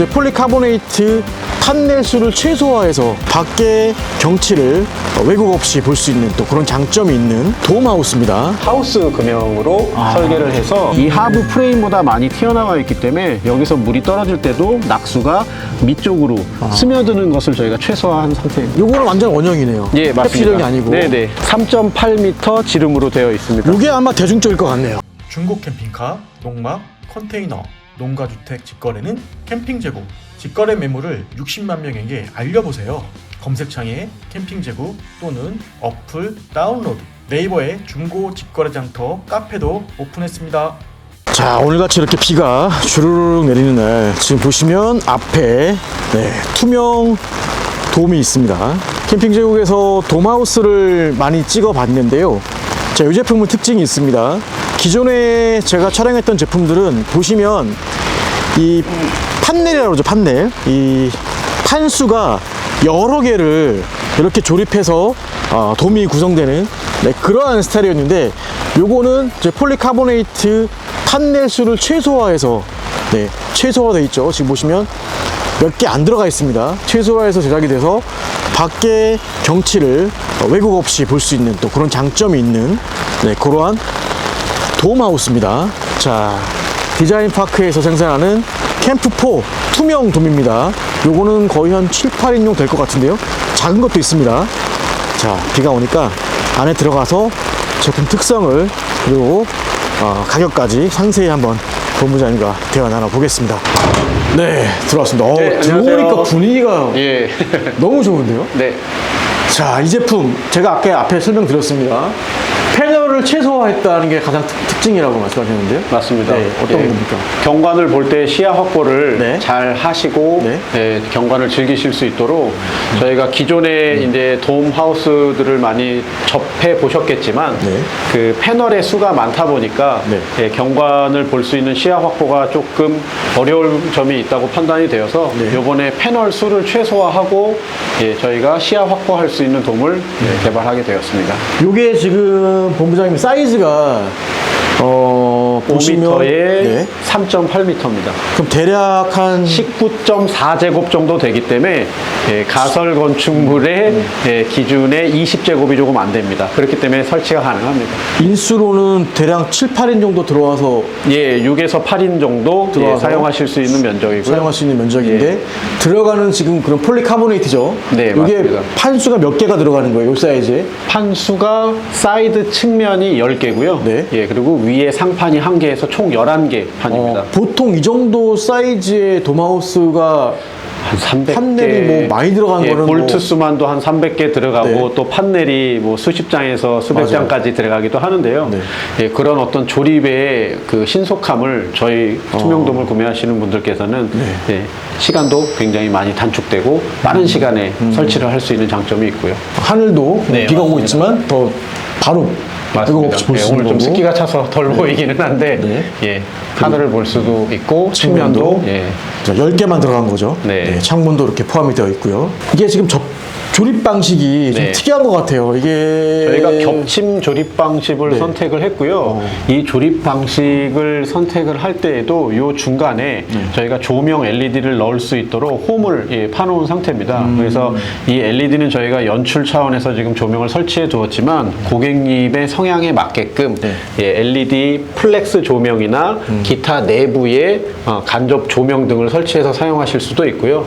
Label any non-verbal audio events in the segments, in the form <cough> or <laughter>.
이제 폴리카보네이트 판넬 수를 최소화해서 밖의 경치를 왜곡 없이 볼 수 있는 또 그런 장점이 있는 돔하우스입니다. 하우스 금형으로 아. 설계를 해서 이 하부 프레임보다 많이 튀어나와 있기 때문에 여기서 물이 떨어질 때도 낙수가 밑쪽으로 아. 스며드는 것을 저희가 최소화한 상태입니다. 요거는 완전 원형이네요. 예, 맞습니다. 캡슐형이 아니고. 네네. 3.8m 지름으로 되어 있습니다. 요게 아마 대중적일 것 같네요. 중고 캠핑카, 농막, 컨테이너, 농가주택 직거래는 캠핑 재고, 직거래 매물을 60만 명에게 알려보세요. 검색창에 캠핑 재고 또는 어플 다운로드, 네이버에 중고 직거래 장터 카페도 오픈했습니다. 자 오늘같이 이렇게 비가 주르륵 내리는 날 지금 보시면 앞에 네, 투명 돔이 있습니다 캠핑 제국에서 돔하우스를 많이 찍어 봤는데요 자, 이 제품은 특징이 있습니다 기존에 제가 촬영했던 제품들은 보시면 이 판넬이라고 그러죠 판넬. 이 판수가 여러 개를 이렇게 조립해서 어, 돔이 구성되는 네, 그러한 스타일이었는데 요거는 이제 폴리카보네이트 판넬 수를 최소화해서 네, 최소화되어 있죠. 지금 보시면 몇 개 안 들어가 있습니다. 최소화해서 제작이 돼서 밖의 경치를 어, 왜곡 없이 볼 수 있는 또 그런 장점이 있는 네, 그러한 돔하우스입니다. 자, 디자인 파크에서 생산하는 캠프4 투명 돔입니다. 요거는 거의 한 7, 8인용 될 것 같은데요. 작은 것도 있습니다. 자, 비가 오니까 안에 들어가서 제품 특성을 그리고 어, 가격까지 상세히 한번 본부장님과 대화 나눠보겠습니다. 네, 들어왔습니다. 어, 네, 들어오니까 안녕하세요. 분위기가 예. 너무 좋은데요? 네. 자, 이 제품 제가 아까 앞에 설명드렸습니다. 패널 을 최소화했다는 게 가장 특, 징이라고 말씀하셨는데요. 맞습니다. 네, 어떤 예. 겁니까? 경관을 볼 때 시야 확보를 네. 잘 하시고 네. 예, 경관을 즐기실 수 있도록 저희가 기존에 이제 돔 하우스들을 많이 접해 보셨겠지만 네. 그 패널의 수가 많다 보니까 네. 예, 경관을 볼 수 있는 시야 확보가 조금 어려울 점이 있다고 판단이 되어서 네. 이번에 패널 수를 최소화하고 예, 저희가 시야 확보할 수 있는 돔을 네. 예, 개발하게 되었습니다. 요게 지금 본부장 님 사이즈가 어 보시면 5m에 네. 3.8m입니다. 그럼 대략 한 19.4제곱 정도 되기 때문에 예, 가설 건축물의 예, 기준의 20제곱이 조금 안 됩니다. 그렇기 때문에 설치가 가능합니다. 인수로는 대략 7, 8인 정도 들어와서 예, 6에서 8인 정도 예, 사용하실 수 있는 면적이고요. 사용할 수 있는 면적인데 예. 들어가는 지금 그런 폴리카보네이트죠. 네, 이게 맞습니다. 판수가 몇 개가 들어가는 거예요? 요 사이즈에? 판수가 사이드 측면이 10개고요. 네. 예, 그리고 위에 상판이 1개에서 총 11개 판입니다. 어, 보통 이 정도 사이즈의 돔하우스가 한 300개. 판넬이 뭐 많이 들어간 예, 거는 볼트 뭐- 수만도 한 300개 들어가고 네. 또 판넬이 뭐 수십 장에서 수백 맞아요. 장까지 들어가기도 하는데요. 네. 예, 그런 어떤 조립의 그 신속함을 저희 어. 투명돔을 구매하시는 분들께서는 네. 예, 시간도 굉장히 많이 단축되고 빠른 시간에 설치를 할 수 있는 장점이 있고요. 하늘도 네, 비가 오고 맞습니다. 있지만 더 바로 볼 예, 수 오늘 좀 거고. 습기가 차서 덜 보이기는 한데 네. 예, 하늘을 볼 수도 있고 측면도 측면도 예, 자, 10개만 들어간 거죠. 네. 창문도 이렇게 포함이 되어 있고요. 이게 지금 접, 조립 방식이 좀 네. 특이한 것 같아요. 이게 저희가 겹침 조립 방식을 네. 선택을 했고요. 이 조립 방식을 선택을 할 때에도 이 중간에 네. 저희가 조명 LED를 넣을 수 있도록 홈을 예, 파놓은 상태입니다. 음. 그래서 이 LED는 저희가 연출 차원에서 지금 조명을 설치해 두었지만 고객님의 성향에 맞게끔 네. 예, LED 플렉스 조명이나 음. 기타 내부에 어, 간접 조명 등을 설치해서 사용하실 수도 있고요.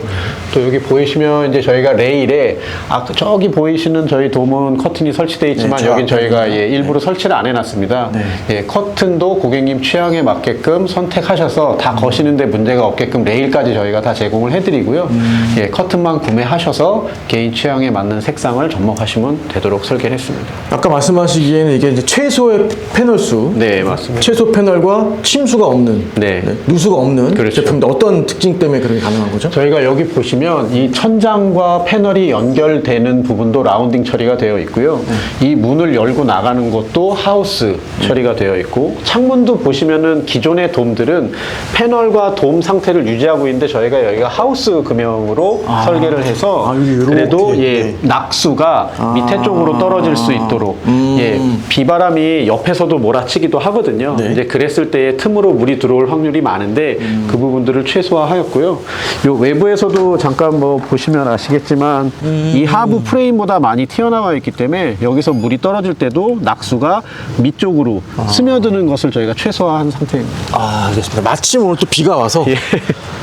또 여기 보이시면 이제 저희가 레일에 아 저기 보이시는 저희 돔은 커튼이 설치되어 있지만 네, 저 여긴 저희가. 예, 일부러 설치를 안 해놨습니다. 네. 예, 커튼도 고객님 취향에 맞게끔 선택하셔서 다 거시는데 문제가 없게끔 레일까지 저희가 다 제공을 해드리고요. 음. 예, 커튼만 구매하셔서 개인 취향에 맞는 색상을 접목하시면 되도록 설계를 했습니다. 아까 말씀하시기에는 이게 이제 최소의 패널 수, 네, 맞습니다. 최소 패널과 침수가 없는, 네. 누수가 없는 그렇죠. 제품인데 어떤 특징 때문에 그렇게 가능한 거죠? 저희가 여기 보시면 이 천장과 패널이 연결 연결되는 부분도 라운딩 처리가 되어 있고요. 이 문을 열고 나가는 것도 하우스 처리가 되어 있고 창문도 보시면은 기존의 돔들은 패널과 돔 상태를 유지하고 있는데 저희가 여기가 하우스 금형으로 설계를 해서 아, 여기 요렇게. 그래도 예 네. 낙수가 밑에 쪽으로 떨어질 수 있도록 음. 예 비바람이 옆에서도 몰아치기도 하거든요. 네. 이제 그랬을 때에 틈으로 물이 들어올 확률이 많은데 음. 그 부분들을 최소화하였고요. 요 외부에서도 잠깐 뭐 보시면 아시겠지만 음. 이 하부 프레임보다 많이 튀어나와 있기 때문에 여기서 물이 떨어질 때도 낙수가 밑쪽으로 아. 스며드는 것을 저희가 최소화한 상태입니다. 아, 알겠습니다. 마침 오늘 또 비가 와서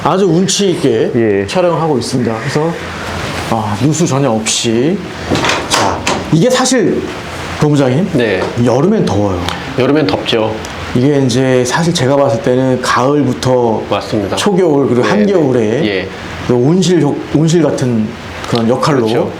아주 운치 있게 예. 촬영하고 있습니다. 그래서 아, 누수 전혀 없이 자, 이게 사실 본부장님 네. 여름엔 더워요. 여름엔 덥죠. 이게 이제 사실 제가 봤을 때는 가을부터 맞습니다. 초겨울 그리고 네, 한겨울에 네. 예. 그 온실 효- 온실 같은 그런 역할로 그렇죠.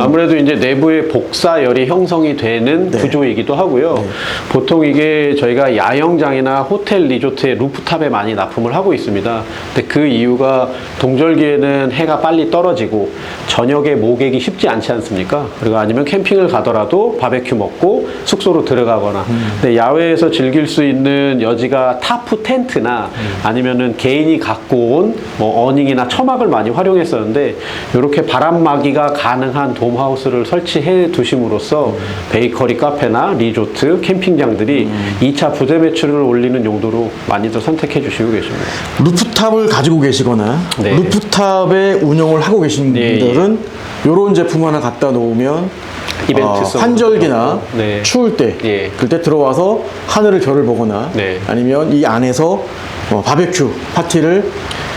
아무래도 이제 내부에 복사열이 형성이 되는 네. 구조이기도 하고요. 보통 이게 저희가 야영장이나 호텔 리조트의 루프탑에 많이 납품을 하고 있습니다. 근데 그 이유가 동절기에는 해가 빨리 떨어지고 저녁에 목액이 쉽지 않지 않습니까? 그리고 아니면 캠핑을 가더라도 바베큐 먹고 숙소로 들어가거나. 근데 야외에서 즐길 수 있는 여지가 타프 텐트나 아니면은 개인이 갖고 온 뭐 어닝이나 처막을 많이 활용했었는데 이렇게 바람막이가 가능한 돔하우스를 설치해 두심으로써 베이커리 카페나 리조트, 캠핑장들이 2차 부대 매출을 올리는 용도로 많이들 선택해 주시고 계십니다. 루프탑을 가지고 계시거나 네. 루프탑에 운영을 하고 계신 예, 분들은 이런 제품 하나 갖다 놓으면 이벤트성으로 환절기나 네. 추울 때 예. 그때 들어와서 하늘을 별을 보거나 네. 아니면 이 안에서 어, 바베큐 파티를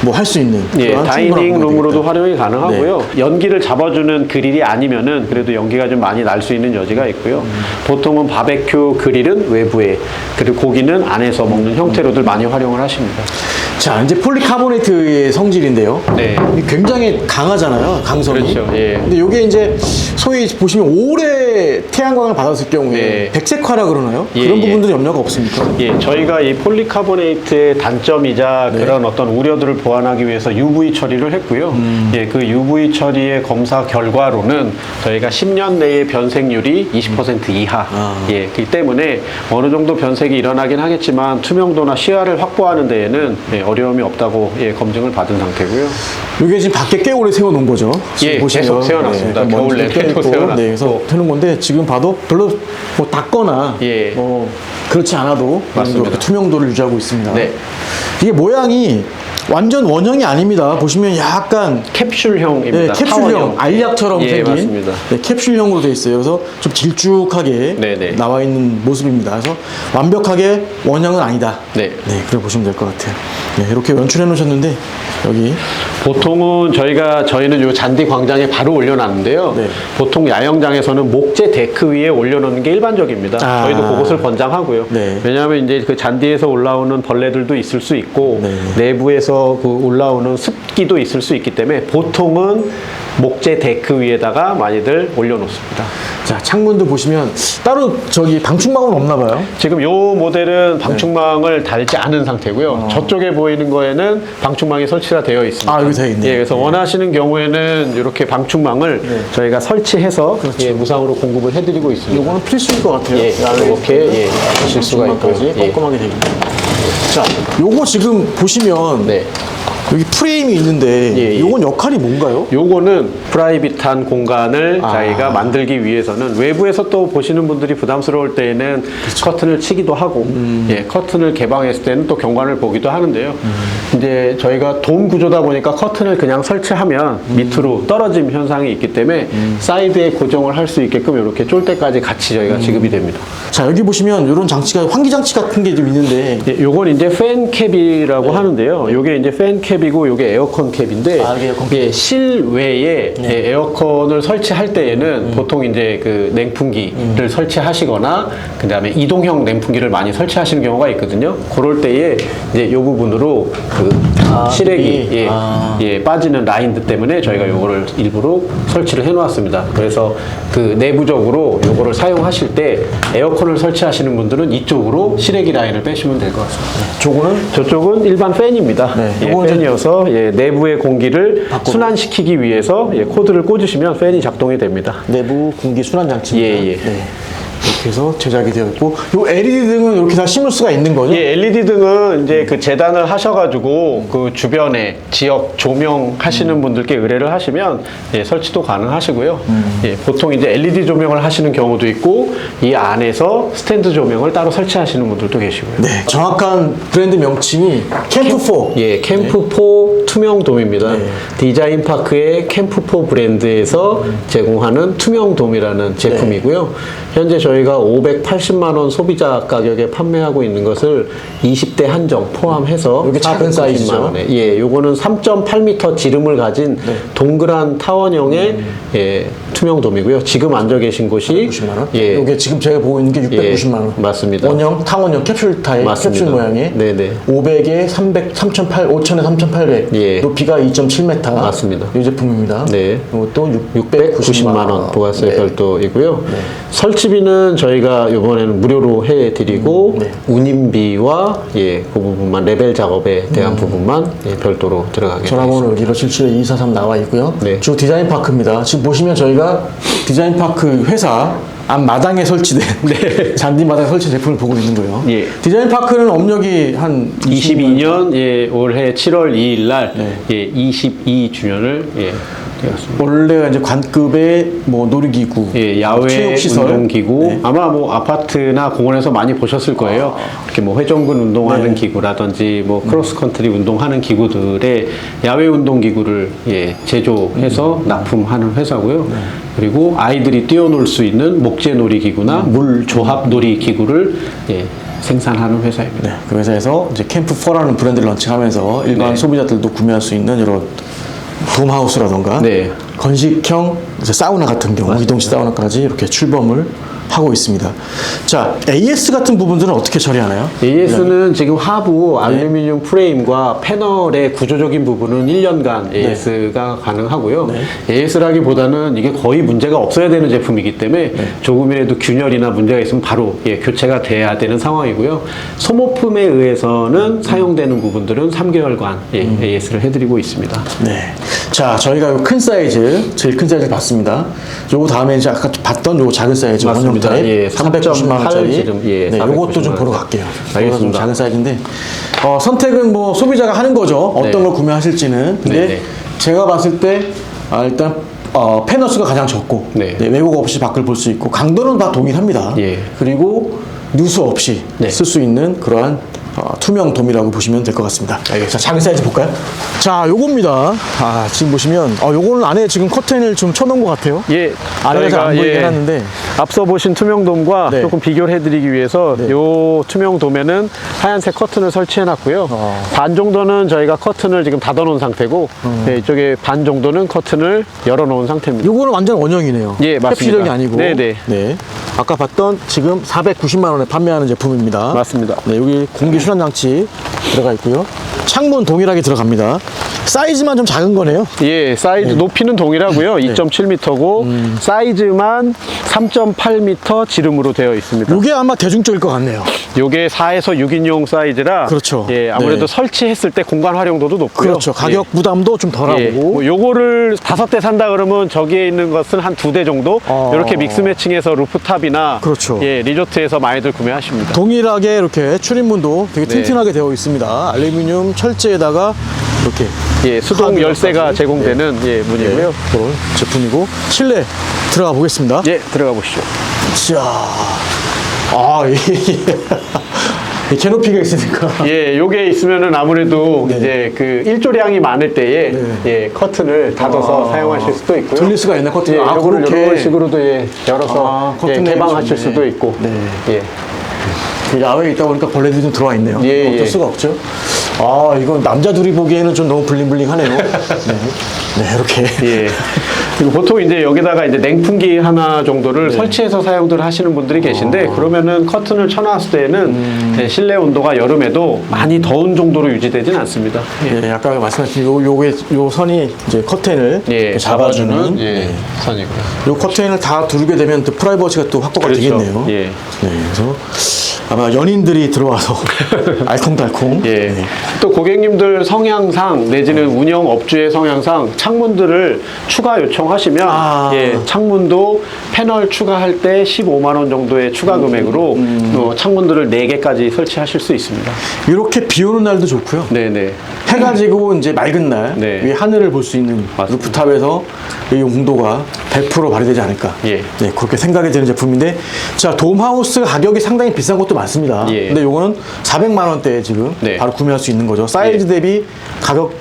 뭐 할 수 있는 예, 다이닝 룸으로도. 활용이 가능하고요. 연기를 잡아주는 그릴이 아니면은 그래도 연기가 좀 많이 날 수 있는 여지가 있고요. 보통은 바베큐 그릴은 외부에 그리고 고기는 안에서 먹는 형태로들 많이 활용을 하십니다. 자 이제 폴리카보네이트의 성질인데요. 네. 굉장히 강하잖아요, 강성이. 그렇죠, 예. 근데 이게 이제 소위 보시면 오래 태양광을 받았을 경우에 네. 백색화라 그러나요? 예, 그런 예. 부분들이 염려가 없습니까? 예, 저희가 이 폴리카보네이트의 단점이자 네. 그런 어떤 우려들을 보 완하기 위해서 UV 처리를 했고요. 음. 예, 그 UV 처리의 검사 결과로는 저희가 10년 내의 변색률이 20% 이하. 아. 예, 그렇기 때문에 어느 정도 변색이 일어나긴 하겠지만 투명도나 시야를 확보하는 데에는 예, 어려움이 없다고 예, 검증을 받은 상태고요. 이게 지금 밖에 꽤 오래 세워놓은 거죠. 예, 계속 세워놨습니다. 약간 겨울 내내도 껴있고, 세워놨고. 네, 그래서 해놓은 건데 지금 봐도 별로 뭐 닦거나 예. 뭐 그렇지 않아도 맞습니다. 이렇게 투명도를 유지하고 있습니다. 네. 이게 모양이 완전 원형이 아닙니다. 보시면 약간 캡슐형입니다. 네, 캡슐형, 타원형. 알약처럼 예, 생긴 맞습니다. 네, 캡슐형으로 되어 있어요. 그래서 좀 길쭉하게 네, 네. 나와 있는 모습입니다. 그래서 완벽하게 원형은 아니다. 네. 네, 그래 보시면 될 것 같아요. 네, 이렇게 연출해 놓으셨는데 여기 보통은 저희가 저희는 요 잔디 광장에 바로 올려놨는데요. 네. 보통 야영장에서는 목재 데크 위에 올려놓는 게 일반적입니다. 아. 저희도 그것을 권장하고요. 네. 왜냐하면 이제 그 잔디에서 올라오는 벌레들도 있을 수 있고 네. 내부에서 그 올라오는 습기도 있을 수 있기 때문에 보통은 목재 데크 위에다가 많이들 올려놓습니다. 자 창문도 보시면 따로 저기 방충망은 없나 봐요. 지금 요 모델은 방충망을 달지 않은 상태고요. 저쪽에 보이는 거에는 방충망이 설치가 되어 있습니다. 아, 여기 되어 있네요. 예, 그래서 원하시는 경우에는 이렇게 방충망을 네. 저희가 설치해서 예, 무상으로 공급을 해드리고 있습니다. 요거는 필수일 것 같아요. 예, 이렇게 예, 하실 수가. 방충망까지 예. 꼼꼼하게 되어 있고. 자, 요거 지금 보시면 네. 여기 프레임 이 있는데 예, 예. 요건 역할이 뭔가요? 요거는 프라이빗한 공간을 아. 저희가 만들기 위해서는 외부에서 또 보시는 분들이 부담스러울 때에는 커튼을 치기도 하고 음. 예, 커튼을 개방했을 때는 또 경관을 보기도 하는데요. 이제 저희가 돔 구조다 보니까 커튼을 그냥 설치하면 음. 밑으로 떨어짐 현상이 있기 때문에 사이드에 고정을 할 수 있게끔 이렇게 쫄대까지 같이 음. 저희가 지급이 됩니다. 자, 여기 보시면 이런 장치가 환기 장치 같은 게 좀 있는데 예, 요건 이제 팬 캡이라고 하는데요. 요게 이제 팬 캡이고 요게 에어컨 캡인데 네. 아, 이게 에어컨 캡. 예, 실외에 예, 에어컨을 설치할 때에는 음. 보통 이제 그 냉풍기를 설치하시거나 그다음에 이동형 냉풍기를 많이 설치하시는 경우가 있거든요. 그럴 때에 이제 요 부분으로 그 아, 실외기. 예, 아. 예, 빠지는 라인들 때문에 저희가 요거를 일부러 설치를 해 놓았습니다. 그래서 그 내부적으로 요거를 사용하실 때 에어컨을 설치하시는 분들은 이쪽으로 실외기 라인을 빼시면 될 것 같습니다. 저거는 저쪽은 일반 팬입니다. 네, 예, 요거는 팬이어서 예, 내부의 공기를 순환시키기 위해서 예, 코드를 꽂으시면 팬이 작동이 됩니다. 내부 공기 순환 장치입니다. 예, 예. 네. 이렇게 해서 제작이 되어 있고 요 LED 등은 이렇게 다 심을 수가 있는 거죠? 예, LED 등은 이제 그 재단을 하셔가지고 그 주변에 지역 조명 하시는 분들께 의뢰를 하시면 예, 설치도 가능하시고요. 예, 보통 이제 LED 조명을 하시는 경우도 있고 이 안에서 스탠드 조명을 따로 설치하시는 분들도 계시고요. 네, 정확한 브랜드 명칭이 캠프4. 예, 캠프4 투명돔입니다. 네. 디자인 파크의 캠프4 브랜드에서 제공하는 투명돔이라는 제품이고요. 현재 저희가 580만 원 소비자 가격에 판매하고 있는 것을 20대 한정 포함해서 이게 작은 490만 사이즈죠? 원에 예, 요거는 3.8m 지름을 가진 동그란 타원형의 예, 투명 돔이고요. 지금 앉아 계신 곳이 690만 원? 예, 이게 지금 제가 보고 있는 게 690만 원. 예, 맞습니다. 원형, 탕원형 캡슐 타입, 맞습니다. 캡슐 모양의 네네. 500에 300, 3,800, 5,000에 3,800. 예. 높이가 2.7m. 맞습니다. 이 제품입니다. 네. 이것도 690만 690만 원 부가세 네. 별도이고요. 설치비는 저희가 이번에는 무료로 해드리고 네. 운임비와 예, 그 부분만 레벨 작업에 대한 부분만 예, 별도로 들어가게. 전화번호 여기로 77243 나와 있고요. 네. 주 디자인 파크입니다. 지금 보시면 저희가 디자인 파크 회사 앞마당에 설치된 <laughs> <laughs> 잔디 마당에 설치 제품을 보고 있는 거예요. 네. 예. 디자인 파크는 업력이 한 22년 예, 올해 7월 2일 날 네. 예, 22주년을 예. 원래가 이제 관급의 뭐 놀이기구, 예, 야외 체육시설, 운동기구 네. 아마 뭐 아파트나 공원에서 많이 보셨을 거예요. 이렇게 뭐 회전근 운동하는 네. 기구라든지 뭐 크로스컨트리 운동하는 기구들의 야외 운동기구를 예, 제조해서 음. 납품하는 회사고요. 네. 그리고 아이들이 뛰어놀 수 있는 목재 놀이기구나 음. 물 조합 놀이기구를 예, 생산하는 회사입니다. 네, 그 회사에서 이제 캠프4라는 브랜드를 런칭하면서 일반 네. 소비자들도 구매할 수 있는 이런 돔하우스라던가 네. 건식형 이제 사우나 같은 경우 이동식 사우나까지 이렇게 출범을 하고 있습니다. 자, AS 같은 부분들은 어떻게 처리하나요? AS는 지금 하부 알루미늄 프레임과 패널의 구조적인 부분은 1년간 AS가 가능하고요. AS라기보다는 이게 거의 문제가 없어야 되는 제품이기 때문에 조금이라도 균열이나 문제가 있으면 바로 예, 교체가 돼야 되는 상황이고요. 소모품에 의해서는 사용되는 부분들은 3개월간 예, AS를 해드리고 있습니다. 네. 자, 저희가 요큰 사이즈, 제일 큰 사이즈 봤습니다. 요거 다음에 이제 아까 봤던 요 작은 사이즈 원형 맞습니다. 타입 예, 390만 원짜리. 3.8 지름, 예, 네, 요것도 좀 490만 보러 원. 갈게요. 알겠습니다. 좀 작은 사이즈인데 어, 선택은 뭐 소비자가 하는 거죠. 어떤 네. 걸 구매하실지는. 근데 네, 네. 제가 봤을 때 아, 일단 어, 패널 수가 가장 적고 네. 네, 왜곡 없이 밖을 볼 수 있고 강도는 다 동일합니다. 예. 그리고 누수 없이 네. 쓸 수 있는 그러한 어, 투명 돔이라고 보시면 될 것 같습니다. 자, 작은 사이즈 볼까요? 자, 요겁니다. 아, 지금 보시면 어, 요거는 안에 지금 커튼을 좀 쳐놓은 것 같아요. 예, 아래가 잘안 저희가, 보이게 예, 해놨는데 앞서 보신 투명돔과 네. 조금 비교를 해드리기 위해서 네. 요 투명돔에는 하얀색 커튼을 설치해놨고요. 어. 반 정도는 저희가 커튼을 지금 닫아놓은 상태고 네, 이쪽에 반 정도는 커튼을 열어놓은 상태입니다. 요거는 완전 원형이네요. 예, 맞습니다. 캡슐형이 아니고. 네네. 네. 아까 봤던 지금 490만 원에 판매하는 제품입니다. 맞습니다. 네, 여기 공기 순환 장치 들어가 있고요. 창문 동일하게 들어갑니다. 사이즈만 좀 작은 거네요. 예, 사이즈 높이는 동일하고요. 네. 2.7m고 음. 사이즈만 3.8m 지름으로 되어 있습니다. 요게 아마 대중적일 것 같네요. 요게 4에서 6인용 사이즈라 그렇죠. 예, 아무래도 네. 설치했을 때 공간 활용도도 높고요. 그렇죠. 예. 가격 부담도 좀 덜하고. 예, 뭐 요거를 다섯 대 산다 그러면 저기에 있는 것은 한 두 대 정도 어. 이렇게 믹스 매칭해서 루프탑이나 그렇죠. 예, 리조트에서 많이들 구매하십니다. 동일하게 이렇게 출입문도 되게 네. 튼튼하게 되어 있습니다. 알루미늄 철제에다가 이렇게 예, 수동. 열쇠가 제공되는 예, 문이고요. 그런 제품이고 실내 들어가 보겠습니다. 예, 들어가 보시죠. 자, 아, <laughs> 이, 이 캐노피가 있으니까. 예, 요게 있으면은 아무래도 네. 이제 그 일조량이 많을 때에 네. 예, 커튼을 닫아서 아. 사용하실 수도 있고요. 돌릴 수가 있네, 커튼. 예, 아, 요거를 그렇게. 이런 식으로도 예, 열어서 아, 예, 커튼 개방하실 내리셨네. 수도 있고. 네. 예. 그 야외에 있다 보니까 벌레들이 좀 들어와 있네요. 예, 어쩔 예. 수가 없죠. 아, 이건 남자 둘이 보기에는 좀 너무 블링블링하네요. <laughs> 네. 네, 이렇게. 예. <laughs> 그리고 보통 이제 여기다가 이제 냉풍기 하나 정도를 설치해서 사용들 하시는 분들이 계신데 그러면은 커튼을 쳐놨을 때는 예, 실내 온도가 여름에도 많이 더운 정도로 유지되진 않습니다. 예, 아까 말씀하신 요, 요게, 요 선이 이제 커튼을 예, 이렇게 잡아주는. 예, 네. 선이고요. 요 커튼을 다 두르게 되면 또 프라이버시가 또 확보가 그렇죠. 되겠네요. 예. 네, 그래서 아마 연인들이 들어와서 <laughs> 알콩달콩. 예. 네. 또 고객님들 성향상 내지는 운영 업주의 성향상 창문들을 추가 요청하시면 아. 예, 창문도 패널 추가할 때 15만 원 정도의 추가 금액으로 음. 어, 창문들을 4개까지 설치하실 수 있습니다. 이렇게 비 오는 날도 좋고요. 네, 네. 해가 지고 이제 맑은 날 네. 위 하늘을 볼 수 있는 맞습니다. 루프탑에서 이 용도가 100% 발휘되지 않을까. 예. 네, 그렇게 생각이 드는 제품인데 자 돔하우스 가격이 상당히 비싼 것도 많 습니다. 예. 근데 요거는 400만 원대에 지금 네. 바로 구매할 수 있는 거죠. 사이즈 대비 가격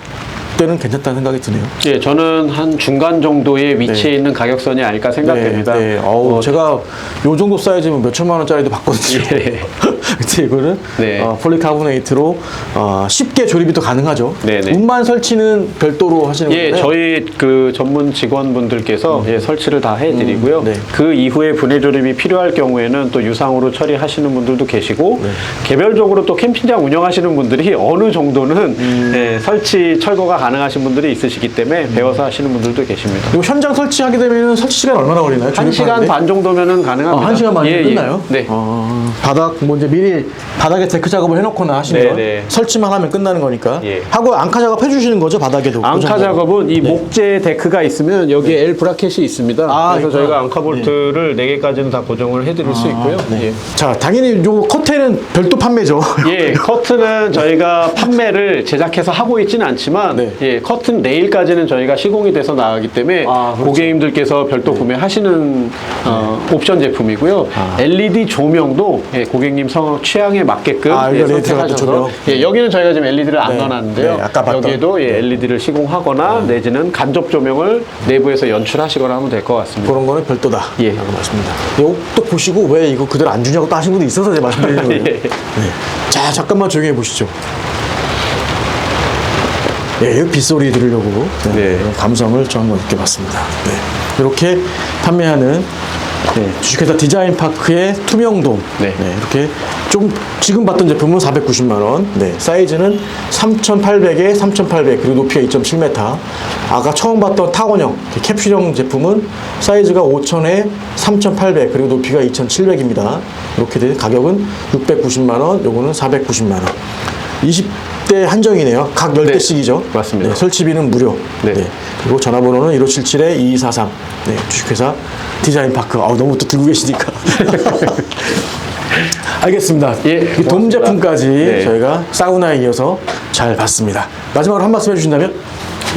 때는 괜찮다는 생각이 드네요. 예, 저는 한 중간 정도의 위치에 있는 가격선이 아닐까 생각됩니다. 네, 네. 어우, 어, 제가 요 정도 사이즈면 몇 천만 원짜리도 봤거든요. 예. <laughs> 근데 이거는 네. 어, 폴리카보네이트로 어, 쉽게 조립이 또 가능하죠. 네, 네. 운반 설치는 별도로 하시는 예, 건가요? 저희 그 전문 직원분들께서 예, 설치를 다 해드리고요. 음, 네. 그 이후에 분해 조립이 필요할 경우에는 또 유상으로 처리하시는 분들도 계시고 네. 개별적으로 또 캠핑장 운영하시는 분들이 어느 정도는 음. 예, 설치 철거가 가능하신 분들이 있으시기 때문에 배워서 하시는 분들도 계십니다. 이거 현장 설치하게 되면 설치 시간 얼마나 걸리나요? 한 시간? 반 정도면은 아, 가능합니다. 한 시간 반이면 예, 예. 끝나요? 네. 어, 바닥 뭐 이제 미리 바닥에 데크 작업을 해놓거나 하시면 네, 네. 설치만 하면 끝나는 거니까 예. 하고 앙카 작업 해주시는 거죠 바닥에도 앙카 고정적으로. 작업은 이 목재 데크가 있으면 여기에 L 브라켓이 있습니다. 네. 아, 그래서 있구나. 저희가 앙카 볼트를 네 4개까지는 다 고정을 해드릴 수 있고요. 네. 예. 자 당연히 요 커튼은 별도 판매죠. 예, <laughs> 커튼은 저희가 판매를 제작해서 하고 있지는 않지만, 네. 예, 커튼 레일까지는 저희가 시공이 돼서 나가기 때문에 아, 그렇죠. 고객님들께서 별도 구매하시는 어, 옵션 제품이고요. 아. LED 조명도 예, 고객님 성 취향에 맞게끔 아, 예, 이거 가또 선택하셔서. 예, 여기는 저희가 지금 LED를 안 네. 넣어놨는데요. 네, 아까 봤던. 여기에도 예, LED를 시공하거나 내지는 간접 조명을 내부에서 연출하시거나 하면 될 것 같습니다. 그런 거는 별도다. 예. 라고 말씀입니다. 또 보시고 왜 이거 그대로 안 주냐고 또 하신 분도 있어서 제가 말씀드리는 <laughs> 거예요. 예. 네. 자, 잠깐만 조용히 해 보시죠. 예, 이 빗소리 들으려고 네, 네. 감성을 좀 한번 느껴봤습니다. 네. 이렇게 판매하는 네, 주식회사 디자인파크의 투명돔. 네. 이렇게 좀 지금 봤던 제품은 490만 원. 네, 사이즈는 3,800에 3,800 그리고 높이가 2.7m. 아까 처음 봤던 타원형 캡슐형 제품은 사이즈가 5,000에 3,800 그리고 높이가 2,700입니다. 이렇게 된 가격은 690만 원. 요거는 490만 원. 20 대 한정이네요. 각 10대씩이죠. 맞습니다. 설치비는 무료. 네. 그리고 전화번호는 1577-2243. 네, 주식회사 디자인파크. 아우, 너무 또 들고 계시니까. <laughs> 알겠습니다. 예, 고맙습니다. 제품까지 네. 저희가 사우나에 이어서 잘 봤습니다. 마지막으로 한 말씀 해주신다면?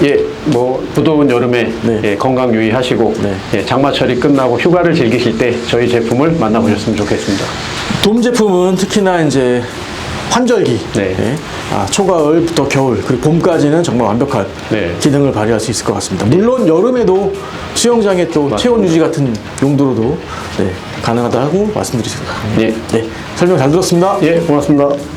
예, 뭐 무더운 여름에 네. 예, 건강 유의하시고 네. 예, 장마철이 끝나고 휴가를 즐기실 때 저희 제품을 만나보셨으면 좋겠습니다. 돔 제품은 특히나 이제 환절기, 네. 예, 아, 초가을부터 겨울, 그리고 봄까지는 정말 완벽한 네. 기능을 발휘할 수 있을 것 같습니다. 물론 여름에도 수영장의 또 체온 유지 같은 용도로도 네, 가능하다고 말씀드리겠습니다. 예. 네, 설명 잘 들었습니다. 예, 고맙습니다.